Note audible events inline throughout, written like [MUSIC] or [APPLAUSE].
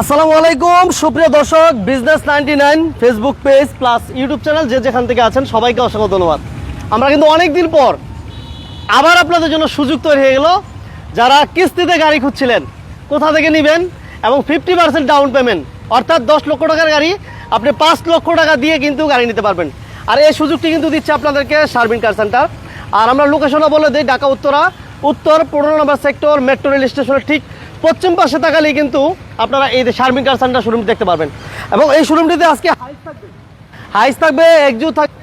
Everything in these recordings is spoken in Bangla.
আসসালামু আলাইকুম, সুপ্রিয় দর্শক business ninety nine Facebook page plus YouTube channel যে যেখান থেকে আছেন, সবাইকে অসংখ্য ধন্যবাদ। আমরা কিন্তু অনেক দিন পর আবার আপনাদের জন্য সুযোগ তৈরি হয়ে গেল। যারা কিস্তিতে গাড়ি খুঁজছিলেন, কোথা থেকে নেবেন এবং ফিফটি পার্সেন্ট ডাউন পেমেন্ট অর্থাৎ দশ লক্ষ টাকার গাড়ি, আপনি পাঁচ লক্ষ টাকা দিয়ে কিন্তু গাড়ি নিতে পারবেন। আর এই সুযোগটি কিন্তু দিচ্ছে আপনাদেরকে শারমিন কার সেন্টার আর আমরা লোকেশনও বলে দিই, ঢাকা, উত্তরা। উত্তর পনেরো নম্বর সেক্টর মেট্রো রেল স্টেশনের ঠিক পশ্চিম পাশে তাকালেই কিন্তু আপনারা এই যে শারমিন কার সেন্টার শোরুম দেখতে পারবেন। এবং এই শোরুমটিতে আজকে হাইস থাকবে। হাইস থাকবে একজু থাকবে।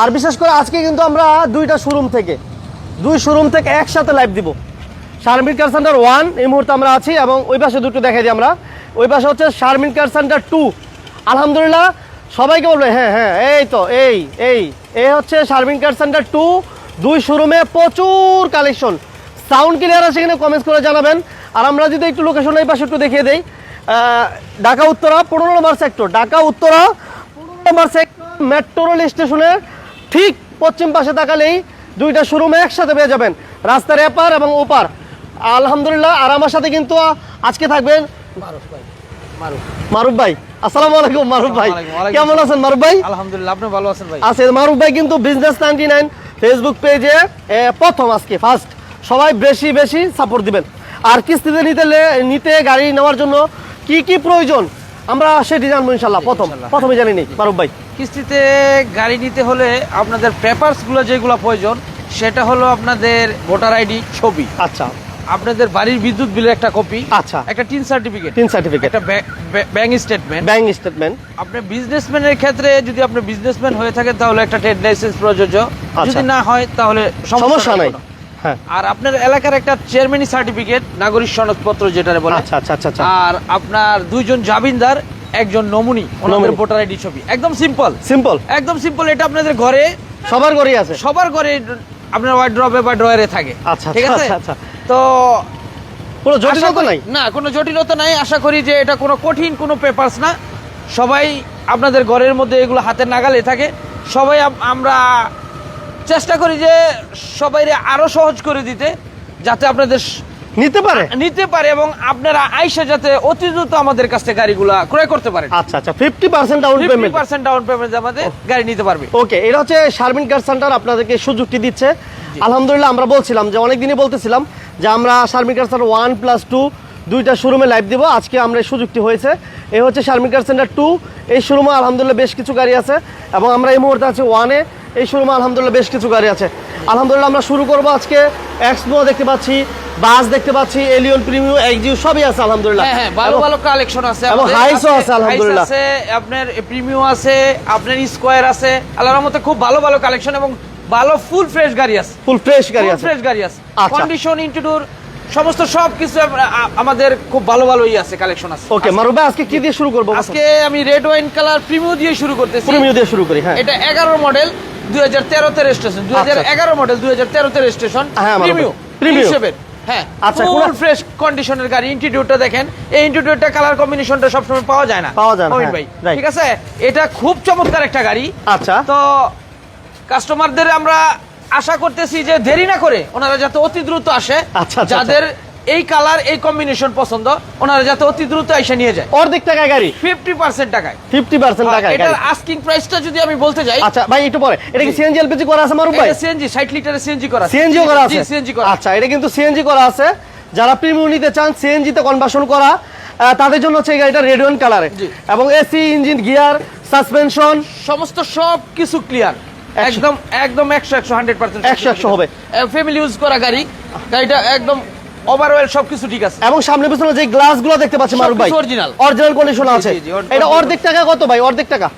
আর বিশেষ করে আজকে কিন্তু আমরা দুইটা শোরুম থেকে, দুই শোরুম থেকে একসাথে লাইভ দিব। শারমিন কার সেন্টার ওয়ান এই মুহূর্তে আমরা আছি এবং ওই পাশে দুটো দেখাই দিই আমরা। ওই পাশে হচ্ছে শারমিন কার সেন্টার টু আলহামদুলিল্লাহ সবাইকে বলবে হ্যাঁ হ্যাঁ এই তো, এই এই এই হচ্ছে শারমিন কার সেন্টার টু দুই শোরুমে প্রচুর কালেকশন সাউন্ড ক্লিয়ার আছে কিনা কমেন্টস করে জানাবেন। আর আমরা যদি একটু লোকেশন এই পাশে একটু দেখিয়ে দেই ঢাকা উত্তরা, পনেরো নম্বর সেক্টর ঢাকা উত্তরা, পনেরো নম্বর সেক্টর মেট্রো রেল স্টেশনের ঠিক পশ্চিম পাশে তাকালেই দুইটা শোরুমে একসাথে পেয়ে যাবেন। রাস্তার এপার এবং ওপার। আলহামদুলিল্লাহ, আর আমার সাথে কিন্তু আজকে থাকবেন মারুফ। ভাই আসসালামু আলাইকুম মারুফ ভাই। কেমন আছেন মারুফ ভাই? আলহামদুলিল্লাহ আপনি ভালো আছেন ভাই? আছে মারুফ ভাই কিন্তু বিজনেস নাইনটি নাইন ফেসবুক পেজে প্রথম আজকে ফার্স্ট সবাই বেশি বেশি সাপোর্ট দিবেন। আর কিস্তিতে নিতে নিতে গাড়ি নেওয়ার জন্য কি কি প্রয়োজন? আমরা সেটি জানব ইনশাল্লাহ প্রথম। প্রথমে জানি নি মারুফ ভাই। কিস্তিতে গাড়ি নিতে হলে আপনাদের পেপারসগুলো যেগুলো প্রয়োজন সেটা হলো আপনাদের ভোটার আইডি ছবি। আচ্ছা। আপনাদের বাড়ির বিদ্যুৎ বিলের একটা কপি আচ্ছা। একটা টিন সার্টিফিকেট তিন সার্টিফিকেট একটা ব্যাংক স্টেটমেন্ট ব্যাংক স্টেটমেন্ট আপনি বিজনেসম্যানের ক্ষেত্রে যদি আপনি বিজনেসম্যান হয়ে থাকেন তাহলে একটা ট্রেড লাইসেন্স প্রযোজ্য। যদি না হয় তাহলে সমস্যা নাই হ্যাঁ। আর আপনার এলাকার একটা চেয়ারম্যানি সার্টিফিকেট নাগরিক সনদপত্র যেটা বলে। আচ্ছা আচ্ছা আচ্ছা আচ্ছা। আর আপনার দুইজন জামিনদার একজন নমুনি ওনাদের। ভোটার আইডি ছবি। একদম সিম্পল সিম্পল একদম সিম্পল এটা আপনাদের ঘরে সবার ঘরেই আছে। সবার ঘরে আপনার ওয়ার্ড্রবে বা ড্রয়ারে থাকে। আচ্ছা, ঠিক আছে? আচ্ছা, আচ্ছা। তো কোনো জটিলতা নাই? না কোনো জটিলতা নাই। আশা করি যে এটা কোনো কঠিন কোনো পেপারস না। সবাই আপনাদের ঘরের মধ্যে এগুলো হাতের নাগালে থাকে। সবাই আমরা চেষ্টা করি যে সবাই আরও সহজ করে দিতে যাতে আপনাদের নিতে পারে? নিতে পারে এবং আপনারা আইসা যাতে অতি দ্রুত আমাদের কাছ গাড়িগুলা ক্রয় করতে পারেন। আচ্ছা আচ্ছা fifty percent down fifty payment percent down payment আমাদের গাড়ি নিতে পারবে। ওকে এটা হচ্ছে শারমিন কার সেন্টার আপনাদেরকে সুযোগটি দিচ্ছে। আলহামদুলিল্লাহ আমরা বলছিলাম যে অনেকদিনই বলতেছিলাম যে আমরা Sharmin car centre one plus two দুইটা শোরুমে লাইভ দিব। আজকে আমরা এই সুযোগটি হয়েছে। এই হচ্ছে শারমিন কার সেন্টার টু এই শোরুমে আলহামদুলিল্লাহ বেশ কিছু গাড়ি আছে এবং আমরা এই মুহূর্তে আছি ওয়ানে এই শোরুমে আলহামদুলিল্লাহ বেশ কিছু গাড়ি আছে। আলহামদুলিল্লাহ আমরা শুরু করব আজকে। এক্সপো দেখতে পাচ্ছি বাস দেখতে পাচ্ছি এলিয়ন প্রিমিয়াম এক্সিউ সবই আছে আলহামদুলিল্লাহ। হ্যাঁ হ্যাঁ ভালো ভালো কালেকশন আছে। এবং হাইসও আছে, আলহামদুলিল্লাহ। আছে আপনার প্রিমিয়াম আছে আপনার স্কোয়ার আছে। আল্লাহর মতে খুব ভালো ভালো কালেকশন এবং ভালো ফুল ফ্রেশ গাড়ি আছে। ফুল ফ্রেশ গাড়ি আছে। ফ্রেশ গাড়ি আছে। কন্ডিশন ইন্টুডোর সমস্ত সব কিছু আমাদের খুব ভালো ভালোই আছে কালেকশন আছে। ওকে ভাই আজকে কি দিয়ে শুরু করব? আজকে আমি রেড ওয়াইন কালার প্রিমিয়াম দিয়ে শুরু করতেছি। প্রিমিয়াম দিয়ে শুরু করি হ্যাঁ। এটা এগারো মডেল দুই হাজার তেরোতে রেজিস্ট্রেশন দুই হাজার এগারো মডেল দুই হাজার তেরোতে রেজিস্ট্রেশন। Premium। হিসেবে হ্যাঁ। আচ্ছা, ফুল ফ্রেশ কন্ডিশনের গাড়ি ইন্টিরিয়রটা দেখেন। এই ইন্টিরিয়রটা কালার কম্বিনেশনটা সবসময় পাওয়া যায় না। পাওয়া যায় না, হ্যাঁ, ভাই ঠিক আছে? এটা খুব চমৎকার একটা গাড়ি। আচ্ছা। তো কাস্টমারদের আমরা আশা করতেছি যে দেরি না করে ওনারা যাতে অতি দ্রুত আসে আচ্ছা, আচ্ছা, যাদের এই কালার এই কম্বিনেশন পছন্দ ওনারা যাতে অতি দ্রুত এসে নিয়ে যায়। অর্ধেক টাকায় গাড়ি? ফিফটি পার্সেন্ট টাকায়। ফিফটি পার্সেন্ট টাকায় এটার আস্কিং প্রাইসটা যদি আমি বলতে যাই আচ্ছা ভাই একটু পরে। এটা কি। সিএনজি এলপিজি করা আছে মারুফ ভাই? এটা সিএনজি 60 লিটারের সিএনজি করা আছে। সিএনজিও করা আছে? সিএনজি করা আচ্ছা এটা কিন্তু সিএনজি করা আছে। যারা প্রিমিয়াম নিতে চান সিএনজি তে কনভার্সন করা তাদের জন্য হচ্ছে এই গাড়িটা রেড ওয়াইন কালারে। এবং এসি ইঞ্জিন গিয়ার সাসপেনশন সমস্ত সব কিছু ক্লিয়ার। একদম একদম একশো একশো হান্ড্রেড পার্সেন্ট একশো, একশো হবে। ফ্যামিলি ইউজ করা গাড়ি গাড়িটা একদম ওভারঅল সবকিছু ঠিক আছে। এবং সামনে পিছনে যে গ্লাসগুলো দেখতে পাচ্ছি মারুফ ভাই original। অরিজিনাল কন্ডিশন আছে। এটা অর্ধেক টাকা কত ভাই অর্ধেক টাকা?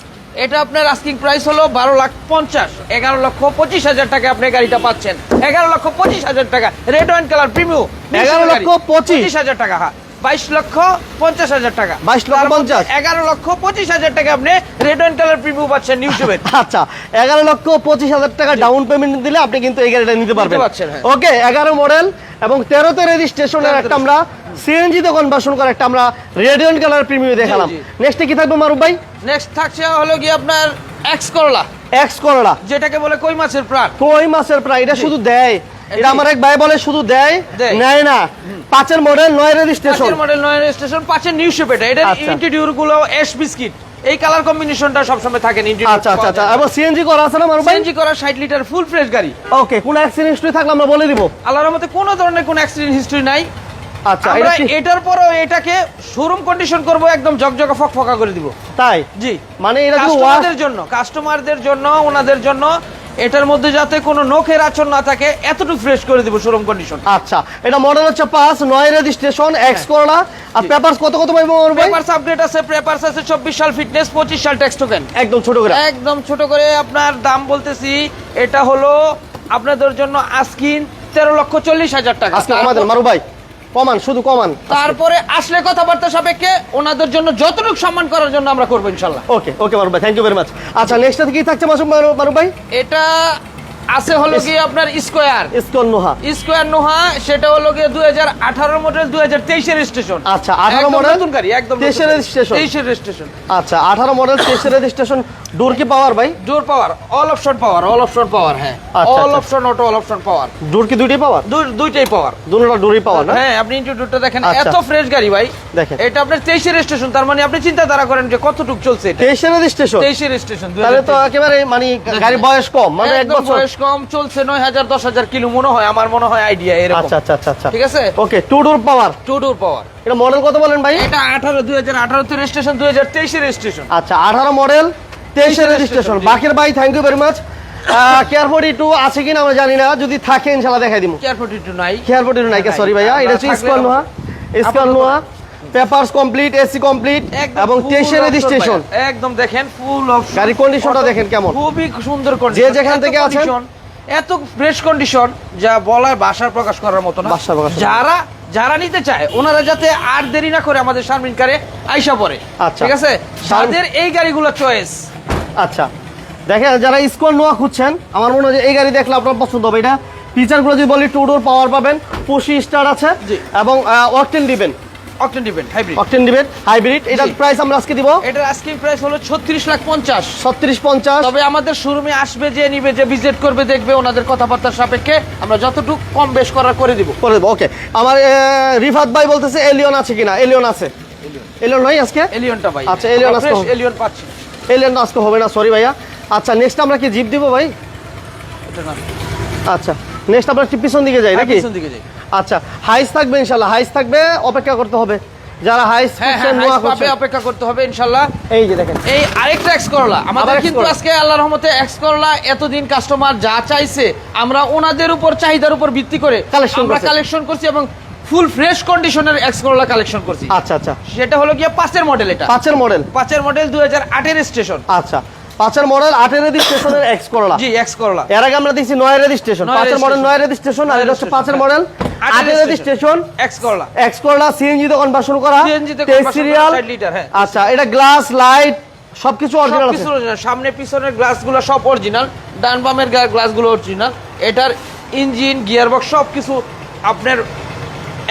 এটা আপনার আস্কিং প্রাইস হলো বারো লাখ পঞ্চাশ এগারো লক্ষ পঁচিশ হাজার টাকা আপনি গাড়িটা পাচ্ছেন। এগারো লক্ষ পঁচিশ হাজার টাকা রেড ওয়াইন কালার প্রিমিয়াম 11 লক্ষ পঁচিশ। হাজার টাকা হ্যাঁ। বাইশ লক্ষ পঞ্চাশ হাজার টাকা। 22 লক্ষ পঞ্চাশ। এগারো লক্ষ পঁচিশ হাজার টাকা আপনি রেড ওয়াইন কালার প্রিমিয়াম পাচ্ছেন নিউজেবের [LAUGHS] আচ্ছা এগারো লক্ষ পঁচিশ হাজার টাকা ডাউন পেমেন্ট দিলে আপনি কিন্তু এই গাড়িটা নিতে পারবেন। পারছেন, হ্যাঁ। ওকে এগারো মডেল এবং তেরোতে রেজিস্ট্রেশনের 13 একটা আমরা সিএনজি তে কনভার্সন করা একটা আমরা রেডিয়ন কালার প্রিমিয়াম দেখালাম। নেক্সটে কি থাকবে মারুফ ভাই? নেক্সট থাকছে হলো কি আপনার এক্স করলা এক্স করলা যেটাকে বলে কই মাছের প্রাণ। কই মাছের প্রায় এটা শুধু দেয়। এটা আমার এক ভাই বলে শুধু দেয়। নেয় না। পাঁচের মডেল নয় রেজিস্ট্রেশন পাঁচের মডেল নয় স্টেশন পাঁচের নিউ শেপ এটা। এটা আচ্ছা। ইন্টিরিয়রগুলো এস বিস্কিট এই কালার কম্বিনেশনটা সবসময় থাকে আচ্ছা আচ্ছা আচ্ছা। এবং সিএনজি করা আছে না ভাই? সিএনজি করা 60 লিটার ফুল ফ্রেশ গাড়ি। ওকে কোন অ্যাক্সিডেন্ট হিস্ট্রি থাকলে আমরা বলে দিব। আল্লাহর রহমতে কোনো ধরনের কোনো অ্যাক্সিডেন্ট হিস্ট্রি নাই। আচ্ছা আমরা এটার পরেও এটাকে শোরুম কন্ডিশন করব একদম জকজকা ফকফকা করে দিব। তাই? জি। মানে এটা কিন্তু কাস্টমারদের জন্য কাস্টমারদের জন্য ওনাদের জন্য এটার মধ্যে যাতে কোনো নখের আচরণ না থাকে এতটুকু ফ্রেশ করে দিব শোরুম কন্ডিশন আচ্ছা এটা মডেল হচ্ছে পাঁচ নয় রেজিস্ট্রেশন এক্স করোনা আর পেপারস কত কত ভাই? পেপারস আপডেট আছে পেপারস আছে 24 সাল ফিটনেস 25 সাল ট্যাক্স টোকেন একদম ছোট করে। একদম ছোট করে আপনার দাম বলতেছি এটা হলো আপনাদের জন্য আস্কিন তেরো লক্ষ চল্লিশ হাজার টাকা। আজকে আমাদের মারুফ ভাই কমান শুধু কমান। তারপরে আসলে কথাবার্তা সাপেক্ষে ওনাদের জন্য যতটুকু সম্মান করার জন্য আমরা করব ইনশাল্লাহ। ওকে ওকে মারুফ ভাই থ্যাংক ইউ ভেরি মাচ আচ্ছা নেক্সট কি থাকছে মাসুম মারুফ ভাই? এটা আছে হলো কি আপনার square. ISKCON Noha. Square Noha সেটা হলো হাজার আঠারো মডেল দুই হাজার তেইশের স্টেশন আচ্ছা, 18 মডেল নতুন গাড়ি একদম 23 এর registration। তেইশের রেজিস্ট্রেশন আচ্ছা আঠারো মডেল তেইশে রেজিস্ট্রেশন ডোর কি পাওয়ার ভাই? Door power all option power all option power হ্যাঁ। All. Option auto all option power door কি দুইটাই পাওয়ার দুইটাই পাওয়ার দুটোটা ডোরই পাওয়ার না? হ্যাঁ আপনি ইন্টারভিউটা দেখেন আচ্ছা। এত ফ্রেশ গাড়ি ভাই। দেখেন। এটা আপনার তেইশের স্টেশন তার মানে আপনি চিন্তা ধারা করেন যে কতটুক চলছে এটা। তেইশে রেজিস্ট্রেশন তেইশের স্টেশন তাহলে তো একেবারে মানে গাড়ির বয়স কম মানে এক বছর। বয়স কম চলছে নয় হাজার দশ হাজার কিলো মনে হয় আমার মনে হয় আইডিয়া এরকম। আচ্ছা আচ্ছা আচ্ছা আচ্ছা। ঠিক আছে? Okay two door power two door power এটা মডেল কত বলেন ভাই? এটা আঠারো দুই হাজার আঠারোতে রেজিস্ট্রেশন দুই হাজার তেইশের রেজিস্ট্রেশন আচ্ছা আঠারো মডেল তেইশে রেজিস্ট্রেশন জি। বাকির ভাই থ্যাংক ইউ ভেরি মাচ কেয়ারফোর্টি টু আছে কিনা আমরা জানি না। যদি থাকে ইনশাল্লাহ দেখাই দিব কেয়ার ফোর্টি টু নাই। কেয়ারফোর্টি টু নাই নাই। সরি ভাইয়া এটা হচ্ছে square Noah square Noah papers complete AC complete এবং full রেজিস্ট্রেশন একদম দেখেন ফুল অপশন গাড়ির কন্ডিশনটা দেখেন কেমন। খুবই সুন্দর কন্ডিশন যেখান থেকে আছেন, এত ফ্রেশ কন্ডিশন যা বলার ভাষার প্রকাশ করার মতো না। যারা যারা নিতে চায় ওনারা যাতে আর দেরি না করে আমাদের শারমিন কারে আইসা পড়ে। আচ্ছা। ঠিক আছে? এই গাড়িগুলো চয়েস আচ্ছা। দেখেন যারা স্কোয়ার নোয়া খুঁজছেন আমার মনে হয় এই গাড়ি দেখলে আপনার পছন্দ হবে। এটা ফিচারগুলো যদি বলি টু ডোর পাওয়ার পাবেন পুশি স্টার আছে এবং অকটেন দিবেন অকটেন হাইব্রিড অকটেন হাইব্রিড এটার প্রাইস আমরা আজকে দিব। এটার আস্কিং প্রাইস হলো ছত্রিশ লাখ পঞ্চাশ। ছত্রিশ পঞ্চাশ। তবে আমাদের শোরুমে আসবে যে নিবে যে ভিজিট করবে দেখবে ওনাদের কথাবার্তার সাপেক্ষে আমরা যতটুকু কম বেশ করার করে দিব। করে দেবো ওকে আমার রিফাত ভাই বলতেছে এলিয়ন আছে কিনা? এলিয়ন আছে। এলিয়ন নয় আজকে? এলিয়নটা ভাই। আচ্ছা, এলিয়ন হবে। এলিয়ন পাচ্ছি। এলিয়ন আজকে হবে না সরি ভাইয়া। আচ্ছা নেক্সট আমরা কি জিপ দিব ভাই? আচ্ছা নেক্সট আমরা পিছন দিকে যাই হ্যাঁ, নাকি? পিছন দিকে যাই। আচ্ছা হাইস থাকবে ইনশাল্লাহ হাইস থাকবে অপেক্ষা করতে হবে। যারা হাইস হ্যাঁ হ্যাঁ পাবে অপেক্ষা করতে হবে ইনশাল্লাহ। এই যে দেখেন। এই আরেকটা এক্স করলা আমাদের কিন্তু আজকে আল্লাহ রহমতে এক্স করলা এতদিন কাস্টমার যা চাইছে আমরা ওনাদের উপর চাহিদার উপর ভিত্তি করে আমরা কালেকশন করছি এবং ফুল ফ্রেশ কন্ডিশনের এক্স করলা কালেকশন করছি। আচ্ছা আচ্ছা। সেটা হলো গিয়ে পাঁচের মডেল এটা। পাঁচের মডেল পাঁচের মডেল দুই হাজার আটের স্টেশন আচ্ছা পাঁচের মডেল আটের রেজিস্ট্রেশনের এক্স করলা জি এক্স করলা এর আগে আমরা দেখছি নয় রেজিস্ট্রেশন নয় পাঁচের মডেল। নয় রেজিস্ট্রেশন আর এটা হচ্ছে পাঁচের। মডেল আটের registration X Corolla X Corolla CNG তে কনভার্সন করা। CNG তে সিরিয়াল লিটার, হ্যাঁ। আচ্ছা এটা গ্লাস লাইট সবকিছু অরিজিনাল আছে। সবকিছু সামনে পিছনের গ্লাসগুলো সব অরিজিনাল ডান বামের গ্লাসগুলো অরিজিনাল এটার ইঞ্জিন গিয়ারবক্স সব কিছু আপনার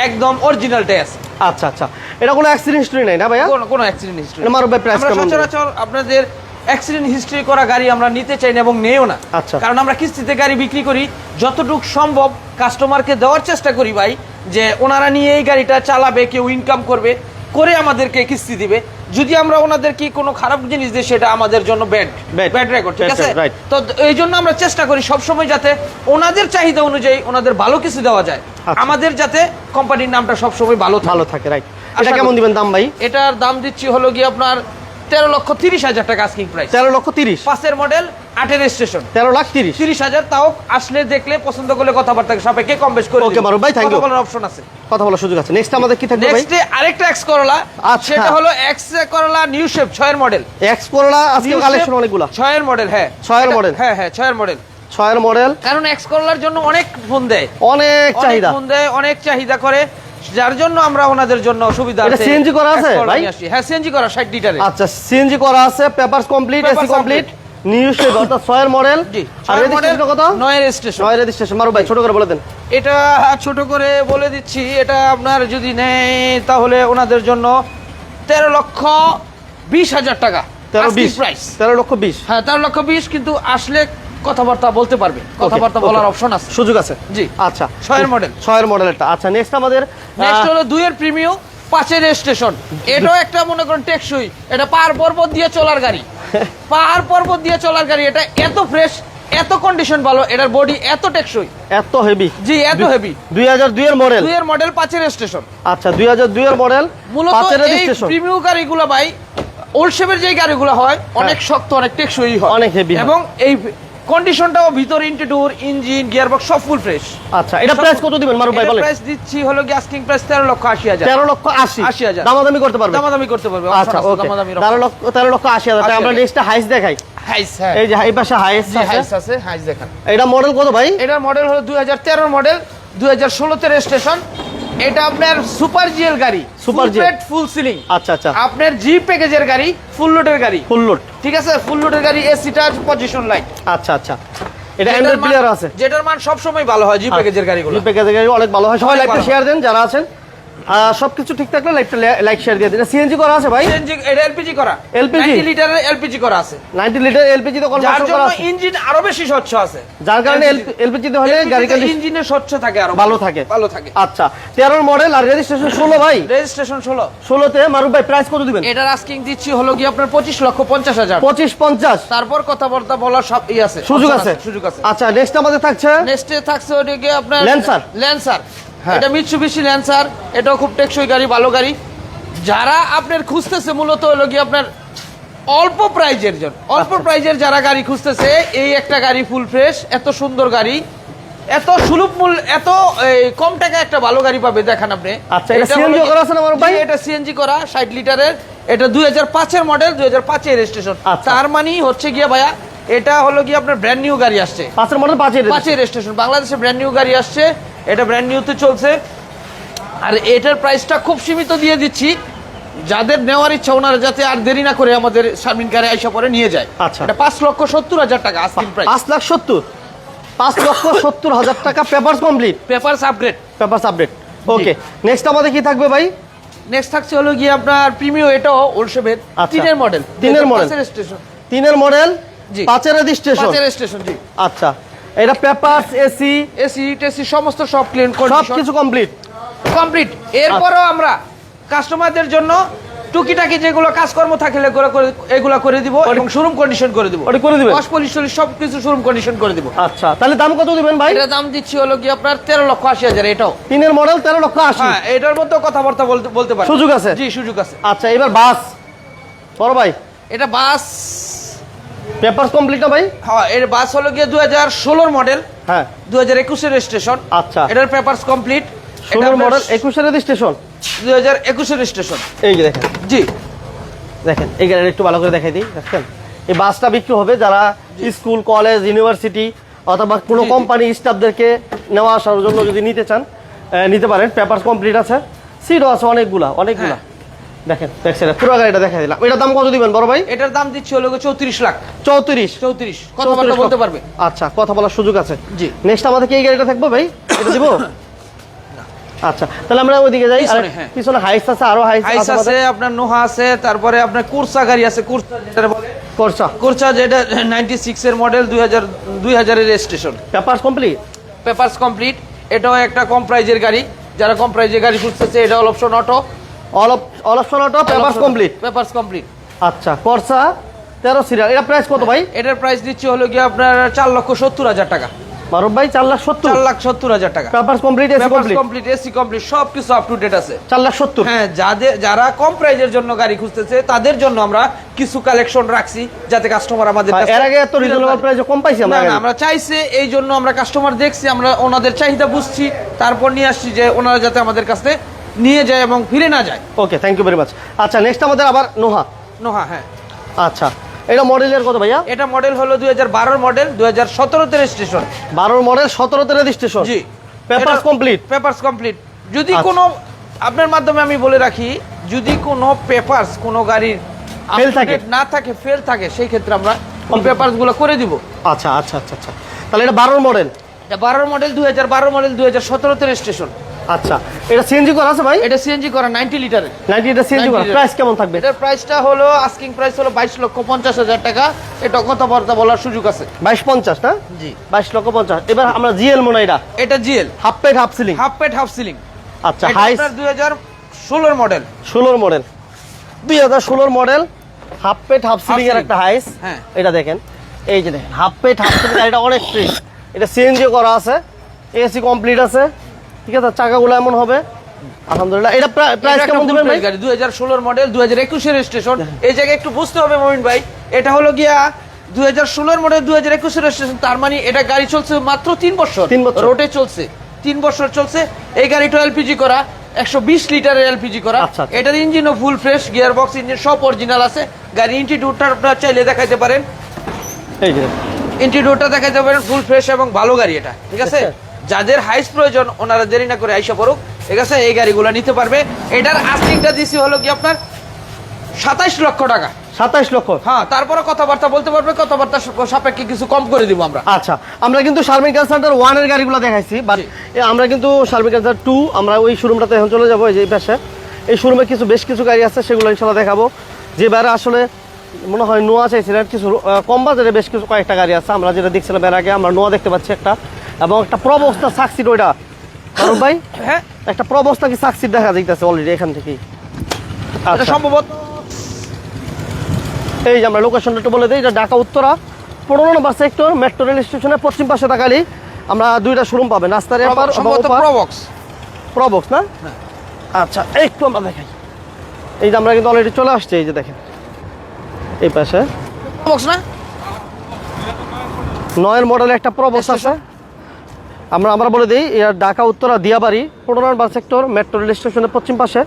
একদম অরিজিনাল আছে আচ্ছা আচ্ছা। এটা কোনো অ্যাক্সিডেন্ট হিস্টরি নাই না ভাইয়া? কোনো কোনো অ্যাক্সিডেন্ট হিস্ট্রি না ভাই প্রাইস কেমন? সচরাচর আপনাদের অ্যাক্সিডেন্ট হিস্ট্রি করা গাড়ি আমরা নিতে চাই না এবং নেও না। আচ্ছা। কারণ আমরা কিস্তিতে গাড়ি বিক্রি করি যতটুকু সম্ভব কাস্টমারকে দেওয়ার চেষ্টা করি ভাই যে ওনারা নিয়ে এই গাড়িটা চালাবে কেউ ইনকাম করবে করে আমাদেরকে কিস্তি দিবে। যদি আমরা ওনাদের কি কোনো খারাপ জিনিস দিই সেটা আমাদের জন্য ব্যাড ব্যাড রেকর্ড ঠিক আছে? তো এই জন্য আমরা চেষ্টা করি সবসময় যাতে ওনাদের চাহিদা অনুযায়ী ওনাদের ভালো কিছু দেওয়া যায়। আচ্ছা। আমাদের যাতে কোম্পানির নামটা সবসময় ভালো ভালো থাকে রাইট এটা কেমন। দিবেন দাম ভাই? এটার দাম দিচ্ছি হলো গিয়ে আপনার তেরো লক্ষ তিরিশ হাজার টাকা আস্কিং প্রাইস তেরো লক্ষ তিরিশ। পাঁচের মডেল আটের স্টেশন তেরো লাখ তিরিশ। তিরিশ হাজার তাও আসলে দেখলে পছন্দ করলে কথাবার্তা সাপেক্ষে কম বেশ করে Okay, মারুফ ভাই, thank you. অপশন আছে। কথা বলার সুযোগ আছে। নেক্সট আমাদের কি থাকবে ভাই? নেক্সট আরেকটা এক্স করলা আচ্ছা। সেটা হলো এক্স করলা নিউ শেপ ছয়ের মডেল এক্স করলা আজকে কালেকশন অনেকগুলা। ছয়ের মডেল হ্যাঁ। ছয়ের এটা- model? হ্যাঁ হ্যাঁ ছয়ের মডেল ছয়ের মডেল কারণ এক্স করলার জন্য অনেক ফোন দেয়। অনেক চাহিদা। ফোন দেয় অনেক চাহিদা করে। যার জন্য আমরা ওনাদের জন্য সুবিধা এটা CNG করা আছে, ভাই? হ্যাঁ সিএনজি করা ষাট লিটারে আচ্ছা সিএনজি করা আছে papers complete AC complete new shape অর্থাৎ ছয়ের মডেল। আর মডেল রেজিস্ট্রেশন কত? নয়ের স্টেশন। নয় রেজিস্ট্রেশন মারু ভাই ছোট করে বলে দেন। এটা ছোট করে বলে দিচ্ছি এটা আপনার যদি নেয় তাহলে ওনাদের জন্য তেরো লক্ষ বিশ হাজার টাকা। তেরো বিশ। প্রাইস তেরো লক্ষ বিশ। হ্যাঁ তেরো লক্ষ বিশ কিন্তু আসলে কথাবার্তা বলতে পারবে। কথাবার্তা বলার অপশন আছে। সুযোগ আছে? জি। আচ্ছা। ছয়ের model। ছয়ের মডেলেরটা আচ্ছা নেক্সট আমাদের নেক্সট হলো দুইয়ের প্রিমিয়াম পাঁচের স্টেশন এটাও একটা মনে করেন টেকসই। এটা পাহাড় পর্বত দিয়ে চলার গাড়ি। [LAUGHS] পাহাড় পর্বত দিয়ে চলার গাড়ি। এটা এত ফ্রেশ এত কন্ডিশন ভালো এটার বডি এত টেকসই। এত হেভি জি এত হেভি দুই হাজার দুইয়ের মডেল এর মডেল পাঁচের স্টেশন আচ্ছা দুই হাজার দুইয়ের মডেল পাঁচের এই রেজিস্ট্রেশন প্রিমিয়াম গাড়িগুলো ভাই ওল্ড শেপের যে গাড়িগুলো হয় অনেক শক্ত অনেক টেকসই হয়। অনেক হেভি এবং এই কন্ডিশনটাও ভিতর ইন্টিটিউর ইঞ্জিন গিয়ারবক্স সব ফুল ফ্রেশ আচ্ছা এটা প্রাইস কত দিবেন মারুফ ভাই বলেন। প্রাইস দিচ্ছি হলো কি আস্কিং প্রাইস তেরো লক্ষ আশি হাজার। তেরো লক্ষ আশি। 80,000 দামাদামি করতে পারবেন দামাদামি করতে পারবে আচ্ছা ওকে তেরো লক্ষ তেরো লক্ষ আশি হাজার। টাকা। আমরা আশি নেক্সট হাইস দেখাই। হাইস হ্যাঁ। এই যে এই পাশে হাইস জি হাইস আছে হাইস দেখেন। এটা মডেল কত ভাই? এটা মডেল হলো দুই হাজার তেরোর মডেল দুই হাজার ষোলোতে রেজিস্ট্রেশন এটা আপনার সুপার জিএল গাড়ি সুপার GL ফুল সিলিং আচ্ছা আচ্ছা। আপনার জি প্যাকেজের গাড়ি ফুল লোডের গাড়ি। ফুল লোড ঠিক আছে? ফুল লোডের গাড়ি এসিটা পজিশন লাইট আচ্ছা আচ্ছা। এটা অ্যান্ড্রয়েড প্লেয়ার আছে। যেটার মান সব সময় ভালো হয় জি প্যাকেজের গাড়িগুলো। জি প্যাকেজের গাড়ি অনেক ভালো হয়। সবাই লাইকটা শেয়ার দেন যারা আছেন। সবকিছু ঠিক থাকলে লাইকটা লাইক শেয়ার দিয়ে দিন। সিএনজি করা আছে ভাই? সিএনজি এটা এলপিজি করা। এলপিজি 90 লিটারের এলপিজি করা আছে। 90 লিটার এলপিজি তো জন্য করা আছে। ইঞ্জিন আরও বেশি স্বচ্ছ আছে। যার কারণে এলপিজি তে হলে গাড়ি কন্ডিশন ইঞ্জিনের স্বচ্ছ থাকে আরও। ভালো থাকে। ভালো থাকে। আচ্ছা 13 এর মডেল আর রেজিস্ট্রেশন 16 ভাই? রেজিস্ট্রেশন 16 16 তে মারুফ ভাই প্রাইস কত দিবেন? এটার আস্কিং দিচ্ছি হলো কি আপনার 25 লক্ষ 50 হাজার। 25 50 তারপর কথাবার্তা বলার সব ই আছে। সুযোগ আছে। সুযোগ আছে। আচ্ছা নেক্সট আমাদের থাকছে? নেক্সটে থাকছে ওদিকে আপনার। ল্যান্সার হ্যাঁ। এটা মিৎসুবিশি ল্যান্সার এটাও খুব টেকসই গাড়ি ভালো গাড়ি। যারা আপনার খুঁজতেছে মূলত হলো কি আপনার অল্প প্রাইজের জন্য অল্প আচ্ছা। প্রাইজের যারা গাড়ি খুঁজতেছে এই একটা গাড়ি ফুল ফ্রেশ এত সুন্দর গাড়ি এত সুলভ মূল্য এত কম টাকা একটা ভালো গাড়ি পাবে দেখেন আপনি। আচ্ছা, এটা কি- করা আছে না আমার ভাই? এটা সিএনজি করা ষাট লিটারের। এটা দুই হাজার পাঁচের মডেল দুই হাজার পাঁচের রেজিস্ট্রেশন। তার মানে হচ্ছে গিয়ে ভাইয়া এটা হলো কি আপনার ব্র্যান্ড নিউ গাড়ি আসছে। পাঁচের মডেল পাঁচের পাঁচের রেজিস্ট্রেশন বাংলাদেশে ব্র্যান্ড নিউ গাড়ি আসছে। এটা ব্র্যান্ড নিউতে চলছে। আর এটার প্রাইসটা খুব সীমিত দিয়ে দিচ্ছি। যাদের নেওয়ার ইচ্ছা ওনারা যাতে আর দেরি না করে আমাদের সামিন কারে আইসা পরে নিয়ে যায়। আচ্ছা। এটা পাঁচ লক্ষ সত্তর হাজার টাকা আস্কিং প্রাইস পাঁচ লাখ সত্তর। পাঁচ লক্ষ সত্তর হাজার টাকা papers complete papers upgrade papers update okay next আমাদের কি থাকবে ভাই? নেক্সট থাকছে হলো গিয়ে আপনার প্রিমিও এটাও ওলসেবের আচ্ছা। তিনের মডেল তিনের মডেল তিনের মডেল জি। পাঁচের রেজিস্ট্রেশন পাঁচের স্টেশন জি। আচ্ছা। এটা পেপারস এসি এসি টেসি সমস্ত সব ক্লিন সব কিছু কমপ্লিট কমপ্লিট এরপরেও আমরা কাস্টমারদের জন্য টুকিটাকি যেগুলো কাজকর্ম থাকলে এগুলো করে এগুলো করে দিব এবং শোরুম কন্ডিশন করে দিব। ওটা করে দিবেন? দশ পলিশ চল্লিশ সব কিছু শোরুম কন্ডিশন করে দিব। আচ্ছা তাহলে দাম কত দিবেন ভাই? এটার দাম দিচ্ছি হলো কি আপনার তেরো লক্ষ আশি হাজার এটাও। তিনের মডেল তেরো লক্ষ আশি। হ্যাঁ এটার মধ্যে কথাবার্তা বলতে বলতে পারি সুযোগ আছে? জি সুযোগ আছে। আচ্ছা এবার বাস বড় ভাই। এটা বাস পেপারস কমপ্লিট না ভাই? হ্যাঁ এর বাস হলো গিয়ে দু হাজার ষোলোর মডেল হ্যাঁ। দু হাজার একুশের স্টেশন আচ্ছা। এটার পেপারস কমপ্লিট ষোলোর মডেল একুশের রেজিস্ট্রেশন দু হাজার একুশের স্টেশন এই যে দেখেন। জি। দেখেন এই গাড়িটা একটু ভালো করে দেখাই দিই দেখছেন এই বাসটা বিক্রি হবে যারা স্কুল কলেজ ইউনিভার্সিটি অথবা কোনো। কোম্পানি স্টাফদেরকে নেওয়া আসার জন্য যদি নিতে চান নিতে পারেন। পেপার কমপ্লিট আছে। সিটও আছে অনেকগুলা অনেকগুলা। হ্যাঁ। দেখেন দেখছেন? পুরো গাড়িটা দেখাই দিলাম। এটার দাম কত দিবেন বড় ভাই? এটার দাম দিচ্ছি হলো চৌত্রিশ লাখ। চৌত্রিশ? চৌত্রিশ। বলতে পারবে। আচ্ছা কথা বলার সুযোগ আছে। জি। নেক্সট আমাদের কি এই গাড়িটা থাকব ভাই? এটা দিব? আচ্ছা তাহলে আমরা ওইদিকে যাই। পিছনে, হ্যাঁ। হাইস আছে আরও হাইস হাইস আছে আপনার নোহা আছে তারপরে আপনার কুরসা গাড়ি আছে কুরসা যেটা বলে। করছা কুরসা যেটা নাইনটি সিক্স এর model registration complete papers complete এটাও একটা কম প্রাইজের গাড়ি। যারা কম প্রাইজের গাড়ি খুঁজতেছে এটা all option auto all all option auto paper complete papers complete আচ্ছা করসা তেরো সিরিয়াল এটা প্রাইস কত ভাই? এটার প্রাইস দিচ্ছি হলো গিয়ে আপনার চার লক্ষ সত্তর হাজার টাকা। মারুফ ভাই চার লাখ সত্তর। চার লাখ সত্তর হাজার টাকা। Paper complete AC complete complete AC complete সব কিছু আপ টু ডেট আছে। চার লাখ সত্তর। হ্যাঁ যাদের যারা কম প্রাইজের জন্য গাড়ি খুঁজতেছে তাদের জন্য আমরা কিছু কালেকশন রাখছি যাতে কাস্টমার আমাদের এর আগে এত রিজনেবল প্রাইসে কম পাইছি আমরা না আমরা চাইছে এই জন্য আমরা কাস্টমার দেখছি আমরা ওনাদের চাহিদা বুঝছি তারপর নিয়ে আসছি যে ওনারা যাতে আমাদের কাছে নিয়ে যায় এবং ফিরে না যায়। Okay thank you very much আচ্ছা নেক্সট আমাদের আবার নোহা। নোহা হ্যাঁ। আচ্ছা এটা মডেলের কত ভাইয়া? এটা মডেল হলো দুই হাজার বারোর মডেল দুই হাজার সতেরোতে রেজিস্ট্রেশন বারোর মডেল সতেরোতে রেজিস্ট্রেশন জি। পেপার কমপ্লিট পেপারস কমপ্লিট যদি আচ্ছা। কোনো আপনার মাধ্যমে আমি বলে রাখি যদি কোনো পেপারস কোনো গাড়ির Fail থাকে। না থাকে ফেল থাকে সেই ক্ষেত্রে আমরা পেপারসগুলো করে দিব। আচ্ছা আচ্ছা আচ্ছা আচ্ছা। তাহলে এটা বারোর মডেল এটা বারোর মডেল দুই হাজার বারো মডেল দুই হাজার সতেরোতে রেজিস্ট্রেশন আচ্ছা এটা সিএনজি করা আছে ভাই? এটা সিএনজি করা নাইনটি লিটারের নাইনটি এটা সিএনজি করা। প্রাইস কেমন থাকবে? এটার প্রাইসটা হলো আস্কিং প্রাইস হলো বাইশ লক্ষ পঞ্চাশ হাজার টাকা। এটা কথাবার্তা বলার সুযোগ আছে। বাইশ পঞ্চাশ না? জি। বাইশ লক্ষ পঞ্চাশ। এবার আমরা জিএল মনে এটা। এটা জিএল। হাফ পেট হাফ সিলিং হাফ পেট হাফ সিলিং আচ্ছা দুই হাজার ষোলোর মডেল ষোলোর মডেল দুই হাজার ষোলোর মডেল হাফ পেট হাফ সিলিং এর একটা হাইস হ্যাঁ। এটা দেখেন। এই যে দেখেন হাফ পেট হাফ সিলিং এটা অনেক ফ্রি এটা সিএনজি করা আছে। এসি কমপ্লিট আছে। ঠিক আছে চাকাগুলো এমন হবে। আলহামদুলিল্লাহ। এটা প্রাইস কেমন দিবেন ভাই? গাড়ি দুই হাজার ষোলোর মডেল এই জায়গায় একটু বুঝতে হবে মমিন ভাই। এটা হলো গিয়া মডেল তার মানে এটা গাড়ি চলছে মাত্র বছর। রোডে চলছে। বছর চলছে। এই গাড়িটা এলপিজি করা একশো বিশ লিটারের এলপিজি করা। আচ্ছা, আচ্ছা। এটার ইঞ্জিনও full fresh gear box engine সব অরিজিনাল আছে। গাড়ি ইন্টিটিউডটা আপনারা চাইলে দেখাইতে পারেন। এই যে। দেখাতে পারেন ফুল ফ্রেশ এবং ভালো গাড়ি এটা। ঠিক আছে? যাদের হাইস প্রয়োজন ওনারা দেরি না করে আইসা পড়ুক। ঠিক আছে এই গাড়িগুলো নিতে পারবে। এটার আস্তিংটা দিছি হলো কি আপনার? সাতাইশ লক্ষ টাকা। সাতাইশ লক্ষ? হ্যাঁ তারপরে কথাবার্তা বলতে পারবে কথাবার্তা সাপেক্ষে কিছু কম করে দিব আমরা। আচ্ছা আমরা কিন্তু শারমিন কার সেন্টার ওয়ানের গাড়িগুলো দেখাইছি বাট আমরা কিন্তু শারমিন কার টু আমরা ওই শোরুমটাতে এখন চলে যাব এই পাশে। এই শোরুমে কিছু বেশ কিছু গাড়ি আছে সেগুলো ইনশাল্লাহ দেখাবো। যে বেড়া আসলে মনে হয় নোয়া চাইছিলেন কিছু কম বাজারে বেশ কিছু কয়েকটা গাড়ি আছে। আমরা যেটা দেখছিলাম এর আগে আমরা নোয়া দেখতে পাচ্ছি একটা। এবং একটা প্রবস্তা সাকসিড ওইটা। ফারুক ভাই? হ্যাঁ। একটা প্রবস্তা কি সাকসিড দেখা যাইতেছে অলরেডি এখান থেকেই। এটা আচ্ছা। সম্ভবত এই যে আমরা লোকেশনটা একটু বলে দিই এটা ঢাকা উত্তরা পনেরো নম্বর সেক্টর মেট্রো রেল স্টেশনের পশ্চিম পাশে তাকালি আমরা দুইটা শোরুম পাবেন রাস্তার এপার। প্রবক্স প্রবক্স না? আচ্ছা একটু আমরা দেখাই। এই যে আমরা কিন্তু অলরেডি চলে আসছি এই যে দেখেন। এই পাশে। প্রবক্স না? নয়ের মডেলের একটা প্রবক্স আছে। আমরা আমরা বলে দিই ঢাকা, উত্তরা, দিয়াবাড়ি, পনেরো নম্বর সেক্টর, মেট্রো রেল স্টেশনের পশ্চিম পাশে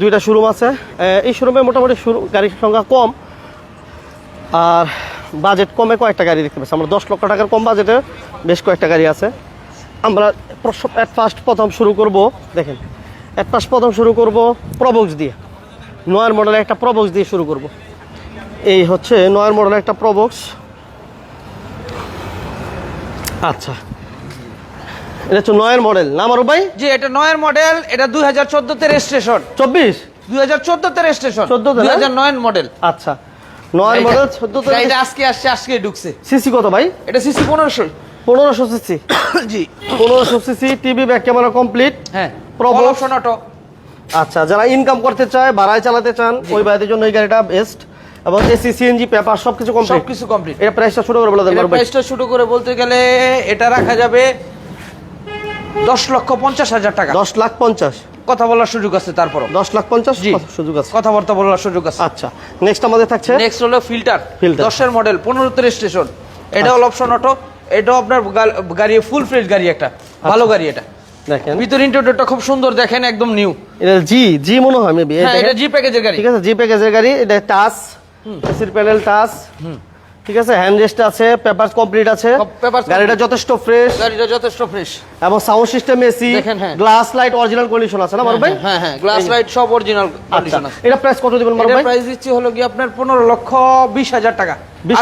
দুইটা শোরুম আছে। এই শোরুমে মোটামুটি গাড়ির সংখ্যা কম। আর বাজেট কমে কয়েকটা গাড়ি দেখতে পাচ্ছি। আমরা দশ লক্ষ টাকার কম বাজেটে বেশ কয়েকটা গাড়ি আছে। আমরা অ্যাট ফার্স্ট প্রথম শুরু করব, দেখেন অ্যাট ফার্স্ট প্রথম শুরু করব প্রবক্স দিয়ে। নয়ের মডেলের একটা প্রবক্স দিয়ে শুরু করব। এই হচ্ছে নয়ের মডেলের একটা প্রবক্স আচ্ছা। এটা হচ্ছে নয়ের মডেল। না আমার ভাই? যে এটা নয়ের মডেল এটা দুই হাজার চোদ্দ চোদ্দতে রেজিস্ট্রেশন চব্বিশ? দুই হাজার চোদ্দতে রেজিস্ট্রেশন 14 তে দুই হাজার নয়ের মডেল। আচ্ছা। নয়ের মডেল চোদ্দ এটা আজকে আসছে আজকে ঢুকছে। সিসি কত ভাই? এটা সিসি পনেরোশো। পনেরোশো সিসি। [COUGHS] জি। পনেরোশো CC TV back camera complete হ্যাঁ। প্রবক্সন অটো আচ্ছা যারা ইনকাম করতে চায় ভাড়ায় চালাতে চান ওই ভাইদের জন্য এই গাড়িটা বেস্ট এবং এসি সিএনজি পেপার সব কিছু কমপ্লিট সবকিছু কমপ্লিট এটা প্রাইসটা শুরু করে বলে দেন প্রাইসটা শুরু করে বলতে গেলে এটা রাখা যাবে দশ লক্ষ পঞ্চাশ হাজার টাকা। দশ লাখ পঞ্চাশ। কথা বলার সুযোগ আছে তারপরও। দশ লাখ পঞ্চাশ। সুযোগ আছে। কথাবার্তা বলার সুযোগ আছে। আচ্ছা নেক্সট আমাদের থাকছে? নেক্সট হলো ফিল্টার Filter। দশের মডেল পনেরো স্টেশন এটা হলো অপশন অটো এটাও আপনার গাড়ি ফুল ফ্রেশ গাড়ি একটা। ভালো গাড়ি এটা। দেখেন। ভিতর ইন্টারনেটটা খুব সুন্দর দেখেন একদম নিউ এটা জি জি মনে হয় মেবি হ্যাঁ এটা জি প্যাকেজের গাড়ি। ঠিক আছে জি প্যাকেজের গাড়ি এটা টাচ এসির প্যানেল টাচ ঠিক আছে? হ্যান্ড রেস্ট আছে পেপার কমপ্লিট আছে। গাড়িটা যথেষ্ট ফ্রেশ গাড়িটা যথেষ্ট ফ্রেশ এবং সাউন্ড সিস্টেম এসি হ্যাঁ। গ্লাস লাইট অরিজিনাল কন্ডিশন আছে না বড় ভাই? হ্যাঁ হ্যাঁ গ্লাস লাইট সব অরিজিনাল আচ্ছা। কন্ডিশন আছে। এটা প্রাইস কত দিবেন এটার ভাই? প্রাইস দিচ্ছি হলো কি আপনার পনেরো লক্ষ বিশ হাজার টাকা। 20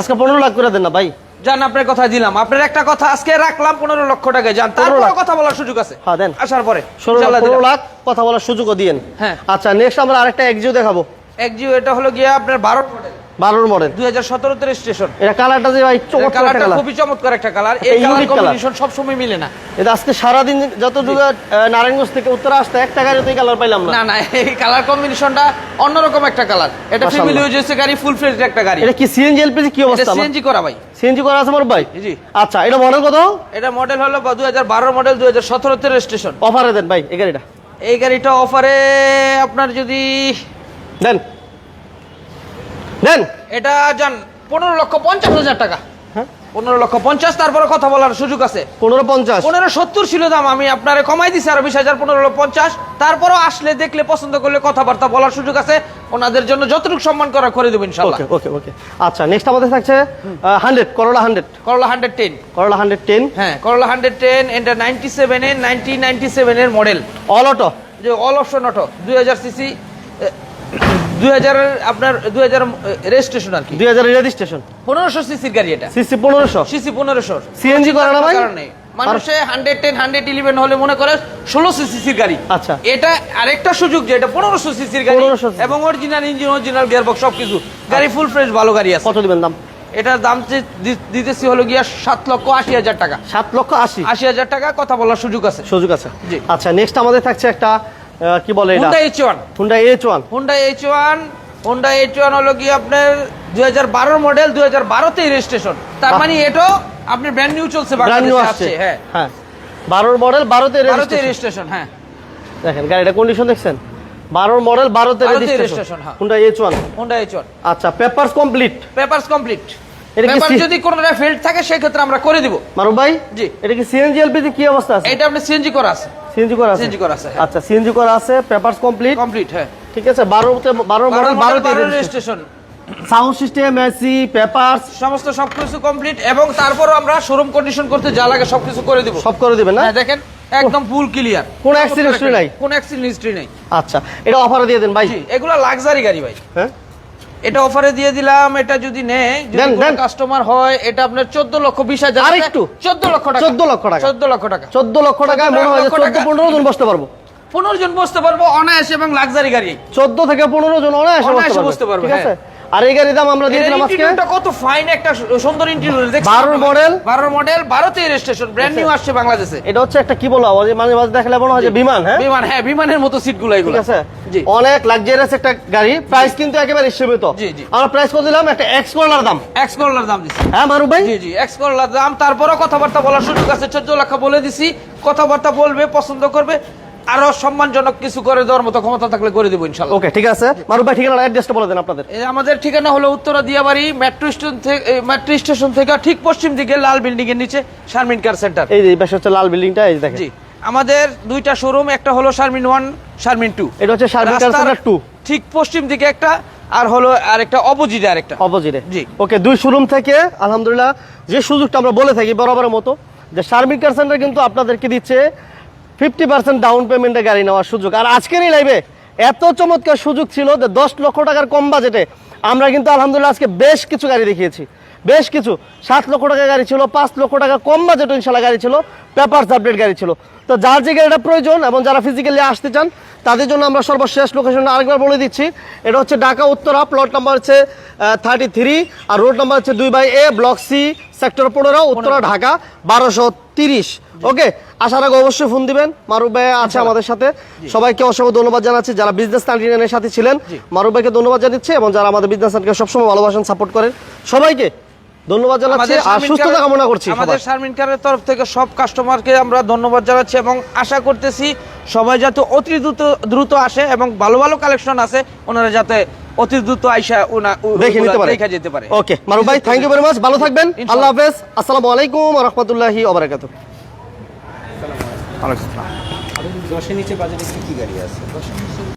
আজকে 15 লাখ করে দেন না ভাই। জান আপনার কথা দিলাম। আপনার একটা কথা আজকে রাখলাম পনেরো লক্ষ টাকা 15 তারপরে কথা বলার সুযোগ আছে। হ্যাঁ, দেন। আসার পরে 16 ইনশাআল্লাহ পনেরো দিলাম। লাখ কথা বলার সুযোগও দিয়েন। হ্যাঁ। আচ্ছা নেক্সট আমরা আরেকটা এক্সিও দেখাবো। এক জিও এটা হলো গিয়ে আপনার বারো মডেল বারোর মডেল দুই হাজার সতেরোতে রেজিস্ট্রেশন এটা কালারটা যে ভাই চমৎকার একটা কালারটা খুবই চমৎকার একটা কালার এই কালার কম্বিনেশন সব সময় মিলে না। এটা আজকে সারাদিন যত দূর নারায়ণগঞ্জ থেকে উত্তরে আসতে একটা গাড়ি তো কালার পাইলাম না। না না এই কালার কম্বিনেশনটা অন্যরকম একটা কালার এটা ফ্যামিলি ইউজ গাড়ি ফুল ফ্রেশ একটা গাড়ি। এটা কি সিএনজি এলপিজি কি এটা অবস্থা সিএনজি করা ভাই। সিএনজি করা আছে মোর ভাই? জি। আচ্ছা এটা মডেল কত? এটা মডেল হলো দুই হাজার বারো মডেল দুই হাজার সতেরোতে রেজিস্ট্রেশন অফারে দেন ভাই এই গাড়িটা। এই গাড়িটা অফারে আপনার যদি দেন। দেন এটা যান পনেরো লক্ষ পঞ্চাশ হাজার টাকা। হ্যাঁ? পনেরো লক্ষ পঞ্চাশ তারপরে কথা বলার সুযোগ আছে। পনেরো পঞ্চাশ। পনেরো সত্তর ছিল দাম আমি আপনারে কমাই দিছি আরও বিশ হাজার পনেরো লক্ষ পঞ্চাশ। তারপরও আসলে দেখলে পছন্দ করলে কথাবার্তা বলার সুযোগ আছে। ওনাদের জন্য যতটুকু সম্মান করা করে দেবো ইনশাল্লাহ। ওকে ওকে ওকে। আচ্ছা নেক্সট আমাদের থাকছে hundred Corolla hundred Corolla hundred ten Corolla hundred ten হ্যাঁ করলা হান্ড্রেড টেন এটা নাইনটি সেভেনের নাইনটি নাইনটি সেভেনের মডেল অল অটো যে অল অপশন অটো দুই হাজার সিসি দুই হাজারের আপনার দুই হাজার রেজিস্ট্রেশন আর কি। দুই হাজার রেজিস্ট্রেশন পনেরোশো সিসির গাড়ি এটা। সিসি পনেরোশো? সিসি পনেরোশো। সিএনজি করা না ভাই? মানুষে হান্ড্রেড টেন হান্ড্রেড ইলেভেন হলে মনে করে ষোলোশো সিসির গাড়ি। আচ্ছা। এটা আরেকটা সুযোগ যে এটা পনেরোশো সিসির গাড়ি 1500 এবং original engine original gear box সবকিছু। গাড়ি ফুল ফ্রেশ ভালো গাড়ি আছে। কত দিবেন দাম? এটার দাম যে- দি- দিতেছি হলো গিয়া সাত লক্ষ আশি হাজার টাকা। সাত লক্ষ আশি? আশি হাজার টাকা কথা বলার সুযোগ আছে। সুযোগ আছে। আচ্ছা নেক্সট আমাদের থাকছে একটা কি বলে এটা? Honda H one Honda H one Honda H one Honda H one হলো কি আপনার দুই হাজার বারোর মডেল দুই হাজার বারোতেই রেজিস্ট্রেশন তার মানে এটাও আপনার ব্র্যান্ড নিউ চলছে বাংলাদেশে আসছে। হ্যাঁ। হ্যাঁ। বারোর মডেল বারোতে বারোতে রেজিস্ট্রেশন রেজিস্ট্রেশন হ্যাঁ। দেখেন গাড়িটা কন্ডিশন দেখছেন? বারোর মডেল বারোতে 12 তে রেজিস্ট্রেশন registration, হ্যাঁ। Honda H one Honda H one আচ্ছা পেপারস কমপ্লিট পেপারস কমপ্লিট এটা পেপার সি- যদি কোনোটা ফেল্ড থাকে সেক্ষেত্রে আমরা করে দিব। মারুফ ভাই জি। এটা কি সিএনজি এলপিজি কি অবস্থা আছে? এটা আপনি সিএনজি করা আছে। সিএনজি করা আছে? CNG করা আছে। আচ্ছা সিএনজি করা আছে পেপারস কমপ্লিট কমপ্লিট হ্যাঁ। ঠিক আছে model registration sound system AC papers সমস্ত সবকিছু কমপ্লিট এবং তারপরও আমরা শোরুম কন্ডিশন করতে যা লাগে সবকিছু করে দিব। সব করে দিবেন না? হ্যাঁ দেখেন একদম ফুল ক্লিয়ার কোনো accident history নাই? কোনো অ্যাক্সিডেন্ট হিস্ট্রি নাই। আচ্ছা এটা অফারে দিয়ে দেন ভাই। জি এগুলা লাক্সারি গাড়ি ভাই। হ্যাঁ? এটা অফারে দিয়ে দিলাম এটা যদি নেয় যদি। কাস্টমার হয় এটা আপনার চোদ্দ লক্ষ বিশ হাজার আর একটু? চোদ্দ লক্ষ টাকা 14 লক্ষ টাকা। চোদ্দ লক্ষ টাকা চোদ্দ লক্ষ টাকা মনে হয় যে লক্ষ চোদ্দ টাকা। পনেরো জন বসতে পারব পনেরো জন বসতে পারব অনায়াসে এবং লাক্সারি গাড়ি চোদ্দ থেকে পনেরো জন অনায়াসে বসতে পারবে, ঠিক আছে হ্যাঁ। আর এই গাড়ির দাম আমরা দিয়ে এর দিলাম আজকে? কত ফাইন একটা সুন্দর ইন্টেরিয়র দেখছেন 12 মডেল? বারোর মডেল বারোতে রেজিস্ট্রেশন ব্র্যান্ড নিউ আসছে বাংলাদেশে। এটা হচ্ছে একটা কি বলব আওয়াজ মাঝে মাঝে দেখলে মনে হয় যে বিমান হ্যাঁ? বিমান হ্যাঁ বিমানের মতো সিটগুলো ঠিক এগুলো আছে। জি। অনেক লাক্সারিয়াস একটা গাড়ি প্রাইস কিন্তু একেবারে সীমিত। জি, জি। আমরা প্রাইস করে দিলাম একটা এক্স কর্নার দাম। এক্স করলার দাম দিচ্ছি হ্যাঁ মারুফ ভাই? জি জি এক্স করলার দাম। তারপরও কথাবার্তা বলার সুযোগ আছে চোদ্দ লক্ষ বলে দিছি। কথাবার্তা বলবে পছন্দ করবে। আরও সম্মানজনক কিছু করে দেওয়ার মতো ক্ষমতা থাকলে করে দেবো ইনশাল্লাহ। ওকে ঠিক আছে। মারুফ ভাই ঠিকানা অ্যাড্রেসটা বলে দেন আপনাদের। আমাদের ঠিকানা হলো উত্তরা দিয়াবাড়ি মেট্রো স্টেশন থেকে মেট্রো স্টেশন থেকে ঠিক পশ্চিম দিকে লাল বিল্ডিং এর নিচে শারমিন কার সেন্টার এই যে পাশে হচ্ছে লাল বিল্ডিংটা এই দেখেন। জি আমাদের দুইটা শোরুম একটা হলো শারমিন ওয়ান শারমিন টু এটা হচ্ছে শারমিন কার সেন্টার টু ঠিক পশ্চিম দিকে একটা আর হলো আরেকটা অপোজিটে আরেকটা। অপোজিটে জি। ওকে দুই শোরুম থেকে আলহামদুলিল্লাহ যে সুযোগটা আমরা বলে থাকি বরাবরের মতো যে শারমিন কার সেন্টার কিন্তু আপনাদেরকে দিচ্ছে ফিফটি পার্সেন্ট ডাউন পেমেন্টে গাড়ি নেওয়ার সুযোগ। আর আজকের এই লাইভে এত চমৎকার সুযোগ ছিল যে দশ লক্ষ টাকার কম বাজেটে আমরা কিন্তু আলহামদুলিল্লাহ আজকে বেশ কিছু গাড়ি দেখিয়েছি। বেশ কিছু। সাত লক্ষ টাকা গাড়ি ছিল, পাঁচ লক্ষ টাকা কম বাজেট ইনশাল্লাহ গাড়ি ছিল পেপারস আপডেট গাড়ি ছিল। তো যার যে গাড়িটা প্রয়োজন এবং যারা ফিজিক্যালি আসতে চান, তাদের জন্য আমরা সর্বশেষ লোকেশনটা আরেকবার বলে দিচ্ছি। এটা হচ্ছে ঢাকা উত্তরা প্লট নাম্বার হচ্ছে থার্টি থ্রি আর রোড নাম্বার হচ্ছে দুই by A block C sector পনেরো উত্তরা ঢাকা বারোশো তিরিশ। ওকে আসার আগে অবশ্যই ফোন দিবেন। মারুফ ভাই আছে আমাদের সাথে। সবাইকে অসংখ্য ধন্যবাদ জানাচ্ছি। যারা বিজনেস নাইনটিনের সাথে ছিলেন মারুফ ভাইকে ধন্যবাদ জানাচ্ছি এবং যারা আমাদের বিজনেস নাইনকে সবসময় ভালোবাসেন সাপোর্ট করেন সবাইকে ধন্যবাদ জানাচ্ছি আর সুস্থতা কামনা করছি আমাদের। শারমিন কারের তরফ থেকে সব কাস্টমারকে আমরা ধন্যবাদ জানাচ্ছি এবং আশা করতেছি সবাই যাতে অতি দ্রুত দ্রুত আসে এবং ভালো ভালো কালেকশন আছে ওনারা যাতে অতি দ্রুত আইসা উনা- দেখে নিতে পারে। দেখা যেতে পারে। ওকে মারুফ ভাই থ্যাংক ইউ ভেরি মাচ ভালো থাকবেন। আল্লাহ হাফেজ। আসসালামু আলাইকুম রহমতুল্লাহি ওবরাকাতুহ দশের নিচে বাজারে কি গাড়ি আছে?